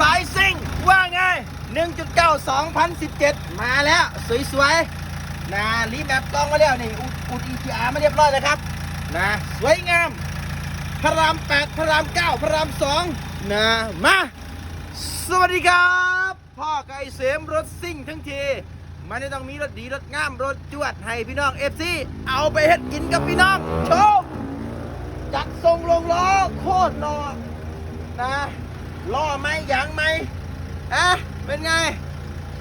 สายซิ่งว่าไง 1.9 2017 มาแล้ว สวยๆนะรีแมปกล้องมาแล้วนี่อุดอุด EGR มาเรียบร้อยแล้วครับนะสวยงาม พระราม 8 พระราม 9 พระราม 2 นะมา สวัสดีครับ พ่อไก่เสมรถซิ่งทั้งทีมันไม่ต้องมีรถดีรถงามรถจวดให้พี่น้องเอฟซีเอาไปเฮ็ดกินกับพี่น้องโชว์จัดทรงลงล้อโคตรหนอนะ ล้อไหมยางไหมอะเป็นไง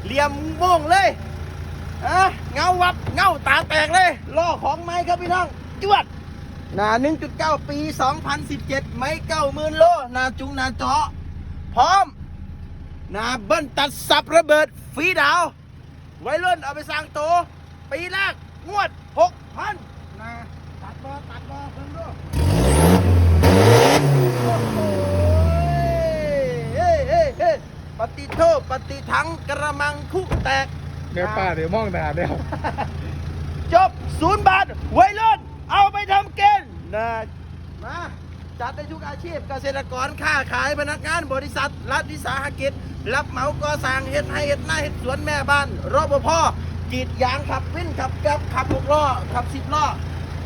เหลี่ยมโม่งเลยอะเงาวับเงาตาแตกเลยล้อของไม้ครับพี่น้องจวดหนะ1.9 ปี 2017 ไม้เก้าหมื่นโลหนาจุงหนาเจาะพร้อมหนะเบิ้ลตัดสับระเบิดฟีดาว ไว้รุ่นเอาไปสร้างโต ปีแรกงวดหกพันนะตัดบอตัดบอเพิ่งดูโอ้โหเฮ้เฮ้เฮ้ปฏิ โทษปฏิทังกระมังคุแตก เดี๋ยวป้าเดี๋ยวมองหน้าเดี๋ยวจบศูนย์บาทไว้รุ่นเอาไปทำเกณฑ์นะมาจัดได้ทุกอาชีพเกษตรกรค้าขายพนักงานบริษัท รัฐวิสาหกิจ รับเหมาก่อสร้างเฮ็ดให้เฮ็ดหน้าเฮ็ดสวนแม่บ้านรปภกรีดยางขับวินขับแก๊บขับหกล้อขับสิบล้อ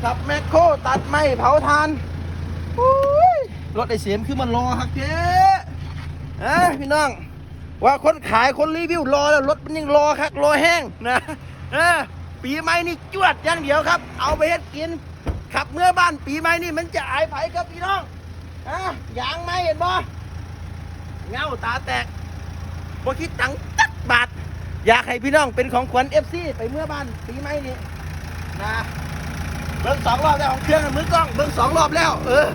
ขับแมคโครตัดไม้เผาทานอุ้ยรถไอเสียมคือมันรอครับเจ๊เอ้ยพี่น้อง ว่าคนขายคนรีวิวรอแล้วรถมันยังรอครับรอแห้งนะเออปีใหม่นี่จวดอย่างเดียวครับ เอาไปเฮ็ดกินขับเมื่อบ้านปีใหม่นี่มันจะอายไผครับพี่น้องอะยางไม่เห็นบ่เงาตาแตกบ่คิดตังค์จักบาท อยากให้พี่น้องเป็นของขวัญเอฟซีไปเมื่อบ้านปีใหม่นี่นะเบิ้งสองรอบแล้วของเครื่องมือกล้องเบิ้งสองรอบแล้ว เออ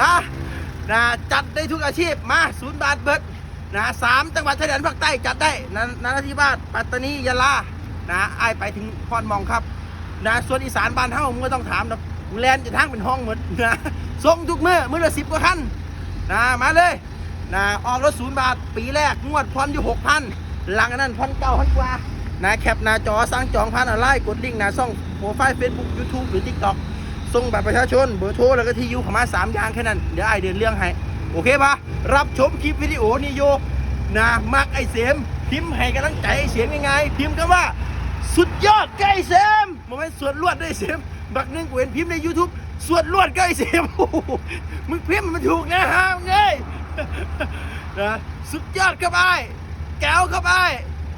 อะ นะจัดได้ทุกอาชีพมาศูนย์บาทเบิดนะสามจังหวัดชายแดนภาคใต้จัดได้นะนาราธิวาสปัตตานียะลานะไอไปถึงพรมองครับนะส่วนอีสานบ้านเฮามึงไม่ต้องถามนะแลนจะทั้งเป็นห้องหมดนะส่งทุกเมื่อเมื่อละสิบกว่าคันนะมาเลยนะออกรถศูนย์บาทปีแรกงวดพรอยู่หกพันหลังจากนั้นพันเก้าพันกว่านะแคปหน้าจอสั่งจองผ่านออนไลน์กดลิงก์หน้าช่องโปรไฟล์เฟซบุ๊กยูทูบหรือทิกต็อก ส่งบัตรประชาชนเบอร์โทรแล้วก็ที่อยู่ขมาสามอย่างแค่นั้น เดี๋ยวไอเดินเรื่องให้ โอเคปะรับชมคลิปวิดีโอนี่โยนะมักไอเสมพิมพ์ให้กำลังใจไอเสียมยังไงพิมพ์กันว่าสุดยอดใกล้เสมโมเมนต์สวดลวดได้วยเสมบักหนึงกูเห็นพิมพ์ใน YouTube สวดลวดใกล้เสมโอ้โหมึงพิมพ์มันถูกนะฮะมึงเอ้ยนะสุดยอดครับไอ้แก้วครับไอ้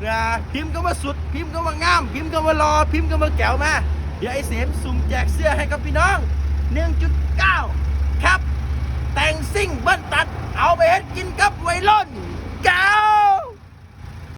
นะพิมพ์ก็ว่าสุด พิมพ์ก็ว่างาม พิมพ์ก็ว่ารอพิมพ์ก็ว่าแก้วมา เดี๋ยวไอเสมสุ่มแจกเสื้อให้กับพี่น้อง 1.9 ครับ แต่งซิ่งเบิ้ลตัด เอาไปเฮ็ดกินกับไวร่นเก้า